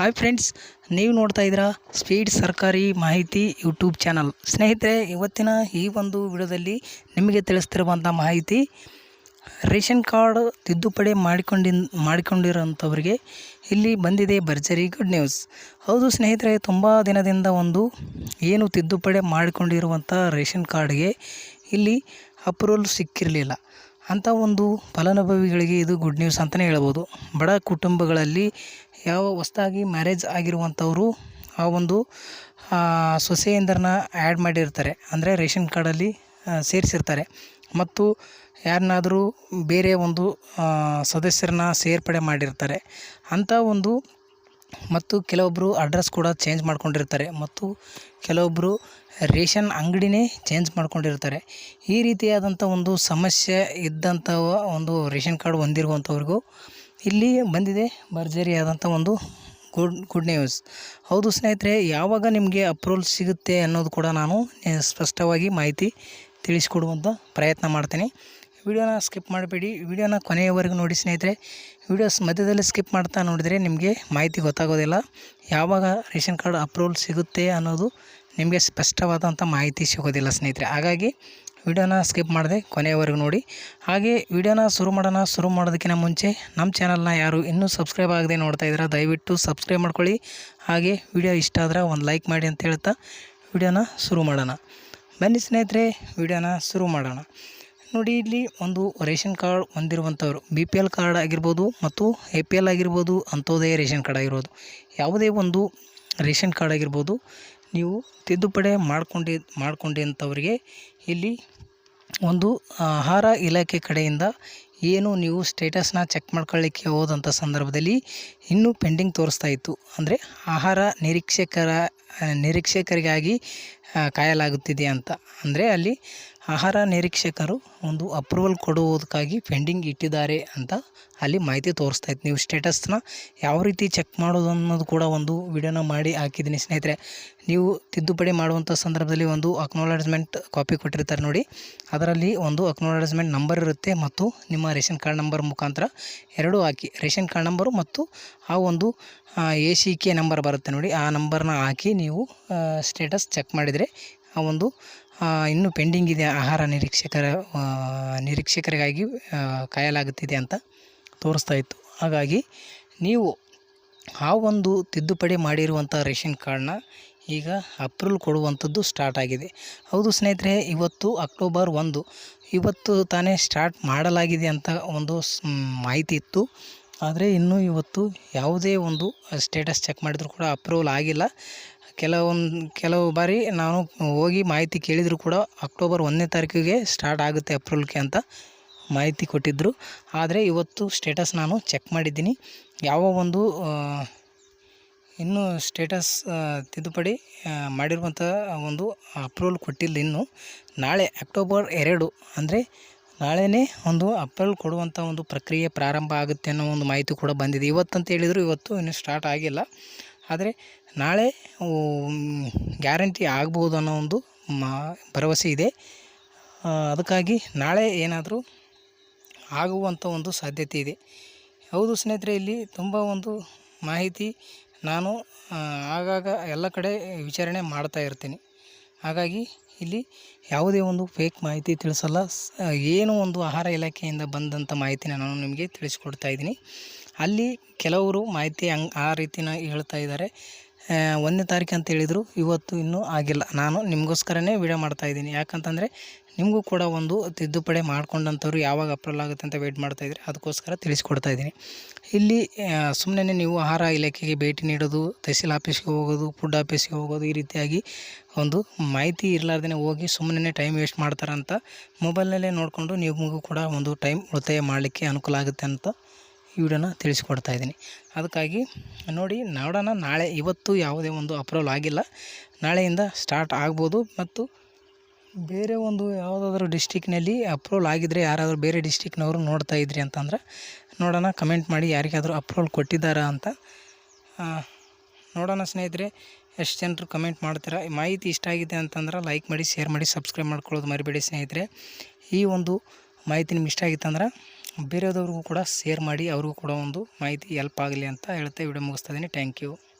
Hi friends, ನೀವು ನೋಡ್ತಾ ಇದ್ದೀರಾ ಸ್ಪೀಡ್ ಸರ್ಕಾರಿ ಮಾಹಿತಿ ಯೂಟ್ಯೂಬ್ ಚಾನಲ್. ಸ್ನೇಹಿತರೆ, ಇವತ್ತಿನ ಈ ಒಂದು ವಿಡಿಯೋದಲ್ಲಿ ನಿಮಗೆ ತಿಳಿಸ್ತಿರುವಂಥ ಮಾಹಿತಿ, ರೇಷನ್ ಕಾರ್ಡ್ ತಿದ್ದುಪಡಿ ಮಾಡಿಕೊಂಡಿ ಮಾಡಿಕೊಂಡಿರೋಂಥವ್ರಿಗೆ ಇಲ್ಲಿ ಬಂದಿದೆ ಭರ್ಜರಿ ಗುಡ್ ನ್ಯೂಸ್ ಹೌದು ಸ್ನೇಹಿತರೆ, ತುಂಬ ದಿನದಿಂದ ಒಂದು ಏನು ತಿದ್ದುಪಡಿ ಮಾಡಿಕೊಂಡಿರುವಂಥ ರೇಷನ್ ಕಾರ್ಡ್ಗೆ ಇಲ್ಲಿ ಅಪ್ರೂವಲ್ ಸಿಕ್ಕಿರಲಿಲ್ಲ. ಅಂಥ ಒಂದು ಫಲಾನುಭವಿಗಳಿಗೆ ಇದು ಗುಡ್ ನ್ಯೂಸ್ ಅಂತಲೇ ಹೇಳ್ಬೋದು. ಬಡ ಕುಟುಂಬಗಳಲ್ಲಿ ಯಾವ ಹೊಸ್ದಾಗಿ ಮ್ಯಾರೇಜ್ ಆಗಿರುವಂಥವರು ಆ ಒಂದು ಸೊಸೆಯಂದ್ರನ್ನ ಆ್ಯಡ್ ಮಾಡಿರ್ತಾರೆ. ಅಂದರೆ ರೇಷನ್ ಕಾರ್ಡಲ್ಲಿ ಸೇರಿಸಿರ್ತಾರೆ. ಮತ್ತು ಯಾರನ್ನಾದರೂ ಬೇರೆ ಒಂದು ಸದಸ್ಯರನ್ನ ಸೇರ್ಪಡೆ ಮಾಡಿರ್ತಾರೆ. ಅಂಥ ಒಂದು ಮತ್ತು ಕೆಲವೊಬ್ಬರು ಅಡ್ರೆಸ್ ಕೂಡ ಚೇಂಜ್ ಮಾಡ್ಕೊಂಡಿರ್ತಾರೆ ಮತ್ತು ಕೆಲವೊಬ್ಬರು ರೇಷನ್ ಅಂಗಡಿನೇ ಚೇಂಜ್ ಮಾಡ್ಕೊಂಡಿರ್ತಾರೆ. ಈ ರೀತಿಯಾದಂಥ ಒಂದು ಸಮಸ್ಯೆ ಇದ್ದಂಥ ಒಂದು ರೇಷನ್ ಕಾರ್ಡ್ ಹೊಂದಿರುವಂಥವ್ರಿಗೂ ಇಲ್ಲಿ ಬಂದಿದೆ ಭರ್ಜರಿಯಾದಂಥ ಒಂದು ಗುಡ್ ಗುಡ್ ನ್ಯೂಸ್ ಹೌದು ಸ್ನೇಹಿತರೆ, ಯಾವಾಗ ನಿಮಗೆ ಅಪ್ರೂವಲ್ ಸಿಗುತ್ತೆ ಅನ್ನೋದು ಕೂಡ ನಾನು ಸ್ಪಷ್ಟವಾಗಿ ಮಾಹಿತಿ ತಿಳಿಸ್ಕೊಡುವಂಥ ಪ್ರಯತ್ನ ಮಾಡ್ತೀನಿ. ವಿಡಿಯೋನ ಸ್ಕಿಪ್ ಮಾಡಬೇಡಿ. ವಿಡಿಯೋನ ಕೊನೆಯವರೆಗೂ ನೋಡಿ ಸ್ನೇಹಿತರೆ, ವಿಡಿಯೋಸ್ ಮಧ್ಯದಲ್ಲಿ ಸ್ಕಿಪ್ ಮಾಡ್ತಾ ನೋಡಿದರೆ ನಿಮಗೆ ಮಾಹಿತಿ ಗೊತ್ತಾಗೋದಿಲ್ಲ. ಯಾವಾಗ ರೇಷನ್ ಕಾರ್ಡ್ ಅಪ್ರೂವಲ್ ಸಿಗುತ್ತೆ ಅನ್ನೋದು ನಿಮಗೆ ಸ್ಪಷ್ಟವಾದಂಥ ಮಾಹಿತಿ ಸಿಗೋದಿಲ್ಲ ಸ್ನೇಹಿತರೆ. ಹಾಗಾಗಿ ವಿಡಿಯೋನ ಸ್ಕಿಪ್ ಮಾಡಿದೆ ಕೊನೆಯವರೆಗೂ ನೋಡಿ. ಹಾಗೆ ವಿಡಿಯೋನ ಶುರು ಮಾಡೋಣ. ಶುರು ಮಾಡೋದಕ್ಕಿಂತ ಮುಂಚೆ ನಮ್ಮ ಚಾನಲ್ನ ಯಾರು ಇನ್ನೂ ಸಬ್ಸ್ಕ್ರೈಬ್ ಆಗದೆ ನೋಡ್ತಾ ಇದ್ದೀರಾ, ದಯವಿಟ್ಟು ಸಬ್ಸ್ಕ್ರೈಬ್ ಮಾಡ್ಕೊಳ್ಳಿ. ಹಾಗೆ ವಿಡಿಯೋ ಇಷ್ಟ ಆದರೆ ಒಂದು ಲೈಕ್ ಮಾಡಿ ಅಂತ ಹೇಳ್ತಾ ವಿಡಿಯೋನ ಶುರು ಮಾಡೋಣ. ಬನ್ನಿ ಸ್ನೇಹಿತರೆ, ವಿಡಿಯೋನ ಶುರು ಮಾಡೋಣ. ನೋಡಿ ಇಲ್ಲಿ ಒಂದು ರೇಷನ್ ಕಾರ್ಡ್ ಹೊಂದಿರುವಂಥವ್ರು. ಬಿ ಪಿ ಎಲ್ ಕಾರ್ಡ್ ಆಗಿರ್ಬೋದು ಮತ್ತು ಎ ಪಿ ಎಲ್ ಆಗಿರ್ಬೋದು ಅಂತ್ಯೋದಯ ರೇಷನ್ ಕಾರ್ಡ್ ಆಗಿರ್ಬೋದು. ಯಾವುದೇ ಒಂದು ರೇಷನ್ ಕಾರ್ಡ್ ಆಗಿರ್ಬೋದು ನೀವು ತಿದ್ದುಪಡಿ ಮಾಡಿಕೊಂಡಿ ಮಾಡ್ಕೊಂಡಂಥವ್ರಿಗೆ ಇಲ್ಲಿ ಒಂದು ಆಹಾರ ಇಲಾಖೆ ಕಡೆಯಿಂದ ಏನು ನೀವು ಸ್ಟೇಟಸ್ನ ಚೆಕ್ ಮಾಡ್ಕೊಳ್ಳಿಕ್ಕೆ ಹೋದಂಥ ಸಂದರ್ಭದಲ್ಲಿ ಇನ್ನೂ ಪೆಂಡಿಂಗ್ ತೋರಿಸ್ತಾ ಇತ್ತು. ಅಂದರೆ ಆಹಾರ ನಿರೀಕ್ಷಕರ, ನಿರೀಕ್ಷಕರಿಗಾಗಿ ಕಾಯಲಾಗುತ್ತಿದೆ ಅಂತ ಅಂದರೆ ಅಲ್ಲಿ ಆಹಾರ ನಿರೀಕ್ಷಕರು ಒಂದು ಅಪ್ರೂವಲ್ ಕೊಡುವುದಕ್ಕಾಗಿ ಪೆಂಡಿಂಗ್ ಇಟ್ಟಿದ್ದಾರೆ ಅಂತ ಅಲ್ಲಿ ಮಾಹಿತಿ ತೋರಿಸ್ತಾ ಇತ್ತು. ನೀವು ಸ್ಟೇಟಸ್ನ ಯಾವ ರೀತಿ ಚೆಕ್ ಮಾಡೋದು ಅನ್ನೋದು ಕೂಡ ಒಂದು ವಿಡಿಯೋನ ಮಾಡಿ ಹಾಕಿದ್ದೀನಿ. ಸ್ನೇಹಿತರೆ, ನೀವು ತಿದ್ದುಪಡಿ ಮಾಡುವಂಥ ಸಂದರ್ಭದಲ್ಲಿ ಒಂದು ಅಕ್ನಾಲಜ್ಮೆಂಟ್ ಕಾಪಿ ಕೊಟ್ಟಿರ್ತಾರೆ ನೋಡಿ. ಅದರಲ್ಲಿ ಒಂದು ಅಕ್ನಾಲಜ್ಮೆಂಟ್ ನಂಬರ್ ಇರುತ್ತೆ ಮತ್ತು ನಿಮ್ಮ ರೇಷನ್ ಕಾರ್ಡ್ ನಂಬರ್ ಮುಖಾಂತರ ಎರಡೂ ಹಾಕಿ, ರೇಷನ್ ಕಾರ್ಡ್ ನಂಬರು ಮತ್ತು ಆ ಒಂದು ಎ ಸಿ ಕೆ ನಂಬರ್ ಬರುತ್ತೆ ನೋಡಿ. ಆ ನಂಬರ್ನ ಹಾಕಿ ನೀವು ಸ್ಟೇಟಸ್ ಚೆಕ್ ಮಾಡಿದರೆ ಆ ಒಂದು ಇನ್ನೂ ಪೆಂಡಿಂಗ್ ಇದೆ ಆಹಾರ ನಿರೀಕ್ಷಕರ ನಿರೀಕ್ಷಕರಿಗಾಗಿ ಕಾಯಲಾಗುತ್ತಿದೆ ಅಂತ ತೋರಿಸ್ತಾ ಇತ್ತು. ಹಾಗಾಗಿ ನೀವು ಆ ಒಂದು ತಿದ್ದುಪಡಿ ಮಾಡಿರುವಂಥ ರೇಷನ್ ಕಾರ್ಡ್ನ ಈಗ ಅಪ್ರೂವಲ್ ಕೊಡುವಂಥದ್ದು ಸ್ಟಾರ್ಟ್ ಆಗಿದೆ. ಹೌದು ಸ್ನೇಹಿತರೆ, ಇವತ್ತು ಅಕ್ಟೋಬರ್ ಒಂದು. ಇವತ್ತು ತಾನೇ ಸ್ಟಾರ್ಟ್ ಮಾಡಲಾಗಿದೆ ಅಂತ ಒಂದು ಮಾಹಿತಿ ಇತ್ತು. ಆದರೆ ಇನ್ನೂ ಇವತ್ತು ಯಾವುದೇ ಒಂದು ಸ್ಟೇಟಸ್ ಚೆಕ್ ಮಾಡಿದರೂ ಕೂಡ ಅಪ್ರೂವಲ್ ಆಗಿಲ್ಲ. ಕೆಲವೊಂದು, ಕೆಲವು ಬಾರಿ ನಾನು ಹೋಗಿ ಮಾಹಿತಿ ಕೇಳಿದರೂ ಕೂಡ ಅಕ್ಟೋಬರ್ ಒಂದನೇ ತಾರೀಕಿಗೆ ಸ್ಟಾರ್ಟ್ ಆಗುತ್ತೆ ಅಪ್ರೂವಲ್ಗೆ ಅಂತ ಮಾಹಿತಿ ಕೊಟ್ಟಿದ್ದರು ಆದರೆ ಇವತ್ತು ಸ್ಟೇಟಸ್ ನಾನು ಚೆಕ್ ಮಾಡಿದ್ದೀನಿ. ಯಾವ ಒಂದು ಇನ್ನೂ ಸ್ಟೇಟಸ್ ತಿದ್ದುಪಡಿ ಮಾಡಿರುವಂಥ ಒಂದು ಅಪ್ರೂವಲ್ ಕೊಟ್ಟಿಲ್ಲ ಇನ್ನು. ನಾಳೆ ಅಕ್ಟೋಬರ್ ಎರಡು, ಅಂದರೆ ನಾಳೆನೇ ಒಂದು ಅಪ್ರೂವಲ್ ಕೊಡುವಂಥ ಒಂದು ಪ್ರಕ್ರಿಯೆ ಪ್ರಾರಂಭ ಆಗುತ್ತೆ ಅನ್ನೋ ಒಂದು ಮಾಹಿತಿ ಕೂಡ ಬಂದಿದೆ. ಇವತ್ತಂತ ಹೇಳಿದರು ಇವತ್ತು ಇನ್ನೂ ಸ್ಟಾರ್ಟ್ ಆಗಿಲ್ಲ. ಆದರೆ ನಾಳೆ ಗ್ಯಾರಂಟಿ ಆಗ್ಬೋದು ಅನ್ನೋ ಒಂದು ಮಾ, ಭರವಸೆ ಇದೆ. ಅದಕ್ಕಾಗಿ ನಾಳೆ ಏನಾದರೂ ಆಗುವಂಥ ಒಂದು ಸಾಧ್ಯತೆ ಇದೆ. ಹೌದು ಸ್ನೇಹಿತರೆ, ಇಲ್ಲಿ ತುಂಬ ಒಂದು ಮಾಹಿತಿ ನಾನು ಆಗಾಗ ಎಲ್ಲ ಕಡೆ ವಿಚಾರಣೆ ಮಾಡ್ತಾ ಇರ್ತೀನಿ. ಹಾಗಾಗಿ ಇಲ್ಲಿ ಯಾವುದೇ ಒಂದು ಫೇಕ್ ಮಾಹಿತಿ ತಿಳಿಸಲ್ಲ. ಏನು ಒಂದು ಆಹಾರ ಇಲಾಖೆಯಿಂದ ಬಂದಂಥ ಮಾಹಿತಿನ ನಾನು ನಿಮಗೆ ತಿಳಿಸ್ಕೊಡ್ತಾ ಇದ್ದೀನಿ. ಅಲ್ಲಿ ಕೆಲವರು ಮಾಹಿತಿ ಹಂಗ್ ಆ ರೀತಿನ ಹೇಳ್ತಾ ಇದ್ದಾರೆ. ಒಂದನೇ ತಾರೀಕು ಅಂತ ಹೇಳಿದರು, ಇವತ್ತು ಇನ್ನೂ ಆಗಿಲ್ಲ. ನಾನು ನಿಮಗೋಸ್ಕರನೇ ವಿಡಿಯೋ ಮಾಡ್ತಾಯಿದ್ದೀನಿ ಯಾಕಂತಂದರೆ ನಿಮಗೂ ಕೂಡ ಒಂದು ತಿದ್ದುಪಡಿ ಮಾಡ್ಕೊಂಡಂಥವ್ರು ಯಾವಾಗ ಅಪ್ರೂವಲ್ ಆಗುತ್ತೆ ಅಂತ ವೆಯ್ಟ್ ಮಾಡ್ತಾಯಿದ್ರೆ ಅದಕ್ಕೋಸ್ಕರ ತಿಳಿಸ್ಕೊಡ್ತಾ ಇದ್ದೀನಿ. ಇಲ್ಲಿ ಸುಮ್ಮನೆ ನೀವು ಆಹಾರ ಇಲಾಖೆಗೆ ಭೇಟಿ ನೀಡೋದು, ತಹಸೀಲ್ ಆಫೀಸ್ಗೆ ಹೋಗೋದು ಫುಡ್ ಆಫೀಸ್ಗೆ ಹೋಗೋದು ಈ ರೀತಿಯಾಗಿ ಒಂದು ಮಾಹಿತಿ ಇರಲಾರ್ದೇ ಹೋಗಿ ಸುಮ್ಮನೆ ಟೈಮ್ ವೇಸ್ಟ್ ಮಾಡ್ತಾರಂತ ಮೊಬೈಲ್ನಲ್ಲೇ ನೋಡಿಕೊಂಡು ನಿಮಗೂ ಕೂಡ ಒಂದು ಟೈಮ್ ಉಳಿತಾಯ ಮಾಡಲಿಕ್ಕೆ ಅನುಕೂಲ ಆಗುತ್ತೆ ಅಂತ ಈ ವಿಡಿಯೋನ ತಿಳಿಸ್ಕೊಡ್ತಾ ಇದ್ದೀನಿ. ಅದಕ್ಕಾಗಿ ನೋಡಿ ನೋಡೋಣ ನಾಳೆ ಇವತ್ತು ಯಾವುದೇ ಒಂದು ಅಪ್ರೂವಲ್ ಆಗಿಲ್ಲ. ನಾಳೆಯಿಂದ ಸ್ಟಾರ್ಟ್ ಆಗ್ಬೋದು ಮತ್ತು ಬೇರೆ ಒಂದು ಯಾವುದಾದ್ರೂ ಡಿಸ್ಟಿಕ್ನಲ್ಲಿ ಅಪ್ರೂವಲ್ ಆಗಿದ್ದರೆ ಯಾರಾದರೂ ಬೇರೆ ಡಿಸ್ಟಿಕ್ನವರು ನೋಡ್ತಾ ಇದ್ರಿ ಅಂತಂದ್ರೆ ನೋಡೋಣ, ಕಮೆಂಟ್ ಮಾಡಿ ಯಾರಿಗಾದರೂ ಅಪ್ರೂವಲ್ ಕೊಟ್ಟಿದ್ದಾರಾ ಅಂತ. ನೋಡೋಣ ಸ್ನೇಹಿತರೆ, ಎಷ್ಟು ಜನರು ಕಮೆಂಟ್ ಮಾಡ್ತೀರಾ? ಮಾಹಿತಿ ಇಷ್ಟ ಆಗಿದೆ ಅಂತಂದ್ರೆ ಲೈಕ್ ಮಾಡಿ, ಶೇರ್ ಮಾಡಿ, ಸಬ್ಸ್ಕ್ರೈಬ್ ಮಾಡ್ಕೊಳ್ಳೋದು ಮರಿಬೇಡಿ ಸ್ನೇಹಿತರೆ. ಈ ಒಂದು ಮಾಹಿತಿ ನಿಮ್ಗೆ ಇಷ್ಟ ಆಗಿತ್ತಂದ್ರೆ ಬೇರೆಯವ್ರಿಗೂ ಕೂಡ ಶೇರ್ ಮಾಡಿ, ಅವ್ರಿಗೂ ಕೂಡ ಒಂದು ಮಾಹಿತಿ ಎಲ್ಪ್ ಆಗಲಿ ಅಂತ ಹೇಳ್ತಾ ವಿಡಿಯೋ ಮುಗಿಸ್ತಾ ಇದ್ದೀನಿ. Thank you